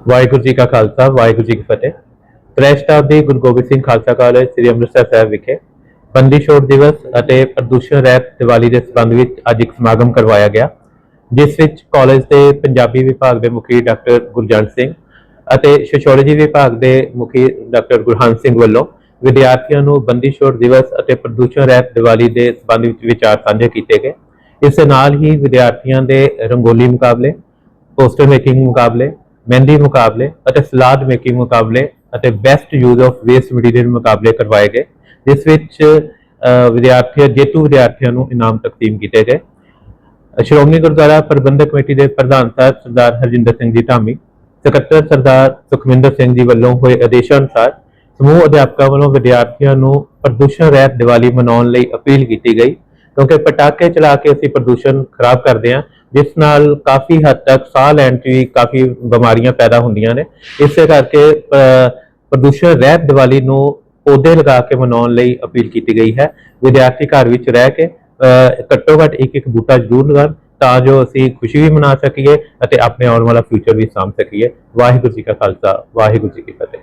ਵਾਹਿਗੁਰੂ ਜੀ ਕਾ ਖਾਲਸਾ, ਵਾਹਿਗੁਰੂ ਜੀ ਕੀ ਫਤਿਹ। ਪ੍ਰੈਸ ਸਟਾਫ ਦੀ ਗੁਰੂ ਗੋਬਿੰਦ ਸਿੰਘ ਖਾਲਸਾ ਕਾਲਜ, ਸ੍ਰੀ ਅੰਮ੍ਰਿਤਸਰ ਸਾਹਿਬ ਵਿਖੇ ਬੰਦੀ ਛੋੜ ਦਿਵਸ ਅਤੇ ਪ੍ਰਦੂਸ਼ਣ ਰਹਿਤ ਦੀਵਾਲੀ ਦੇ ਸੰਬੰਧ ਵਿੱਚ ਅੱਜ ਇੱਕ ਸਮਾਗਮ ਕਰਵਾਇਆ ਗਿਆ, ਜਿਸ ਵਿੱਚ ਕਾਲਜ ਦੇ ਪੰਜਾਬੀ ਵਿਭਾਗ ਦੇ ਮੁਖੀ ਡਾਕਟਰ ਗੁਰਜੰਟ ਸਿੰਘ ਅਤੇ ਸੋਸ਼ੀਓਲੋਜੀ ਵਿਭਾਗ ਦੇ ਮੁਖੀ ਡਾਕਟਰ ਗੁਰਹੰਸ ਸਿੰਘ ਵੱਲੋਂ ਵਿਦਿਆਰਥੀਆਂ ਨੂੰ ਬੰਦੀ ਛੋੜ ਦਿਵਸ ਅਤੇ ਪ੍ਰਦੂਸ਼ਣ ਰਹਿਤ ਦੀਵਾਲੀ ਦੇ ਸੰਬੰਧ ਵਿੱਚ ਵਿਚਾਰ ਸਾਂਝੇ ਕੀਤੇ ਗਏ। ਇਸ ਦੇ ਨਾਲ ਹੀ ਵਿਦਿਆਰਥੀਆਂ ਦੇ ਰੰਗੋਲੀ ਮੁਕਾਬਲੇ, ਪੋਸਟਰ ਮੇਕਿੰਗ ਮੁਕਾਬਲੇ ਮਹਿੰਦੀ ਮੁਕਾਬਲੇ ਅਤੇ ਸਲਾਦ ਮੇਕਿੰਗ ਮੁਕਾਬਲੇ ਅਤੇ best use of waste material ਮੁਕਾਬਲੇ ਕਰਵਾਏ ਗਏ। ਜਿਸ ਵਿੱਚ ਅਹ, ਵਿਦਿਆਰਥੀਆਂ ਜੇਤੂ ਵਿਦਿਆਰਥੀਆਂ ਨੂੰ ਇਨਾਮ ਤਕਸੀਮ ਕੀਤੇ ਗਏ। ਸ਼੍ਰੋਮਣੀ ਗੁਰਦੁਆਰਾ ਪ੍ਰਬੰਧਕ ਕਮੇਟੀ ਦੇ ਪ੍ਰਧਾਨ ਸਾਹਿਬ ਸਰਦਾਰ ਹਰਜਿੰਦਰ ਸਿੰਘ ਜੀ ਧਾਮੀ ਸਕੱਤਰ ਸਰਦਾਰ ਸੁਖਵਿੰਦਰ ਸਿੰਘ ਜੀ ਵੱਲੋਂ ਹੋਏ ਆਦੇਸ਼ਾਂ ਅਨੁਸਾਰ ਸਮੂਹ ਅਧਿਆਪਕਾਂ ਵੱਲੋਂ ਵਿਦਿਆਰਥੀਆਂ ਨੂੰ ਪ੍ਰਦੂਸ਼ਣ ਰਹਿਤ ਦੀਵਾਲੀ ਮਨਾਉਣ ਲਈ ਅਪੀਲ ਕੀਤੀ ਗਈ। ਕਿਉਂਕਿ ਪਟਾਕੇ ਚਲਾ ਕੇ ਅਸੀਂ ਪ੍ਰਦੂਸ਼ਣ ਖਰਾਬ ਕਰਦੇ ਹਾਂ, ਜਿਸ ਨਾਲ ਕਾਫੀ ਹੱਦ ਤੱਕ ਸਾਹ ਲੈਣ 'ਚ ਵੀ ਕਾਫੀ ਬਿਮਾਰੀਆਂ ਪੈਦਾ ਹੁੰਦੀਆਂ ਨੇ। ਇਸੇ ਕਰਕੇ ਪ੍ਰਦੂਸ਼ਣ ਰਹਿਤ ਦੀਵਾਲੀ ਨੂੰ ਪੌਦੇ ਲਗਾ ਕੇ ਮਨਾਉਣ ਲਈ ਅਪੀਲ ਕੀਤੀ ਗਈ ਹੈ। ਵਿਦਿਆਰਥੀ ਘਰ ਵਿੱਚ ਰਹਿ ਕੇ ਘੱਟੋ ਘੱਟ ਇੱਕ ਇੱਕ ਬੂਟਾ ਜ਼ਰੂਰ ਲਗਾਉਣ ਤਾਂ ਜੋ ਅਸੀਂ ਖੁਸ਼ੀ ਵੀ ਮਨਾ ਸਕੀਏ ਅਤੇ ਆਪਣੇ ਆਉਣ ਵਾਲਾ ਫਿਊਚਰ ਵੀ ਸਾਂਭ ਸਕੀਏ। ਵਾਹਿਗੁਰੂ ਜੀ ਕਾ ਖਾਲਸਾ, ਵਾਹਿਗੁਰੂ ਜੀ ਕੀ ਫਤਿਹ।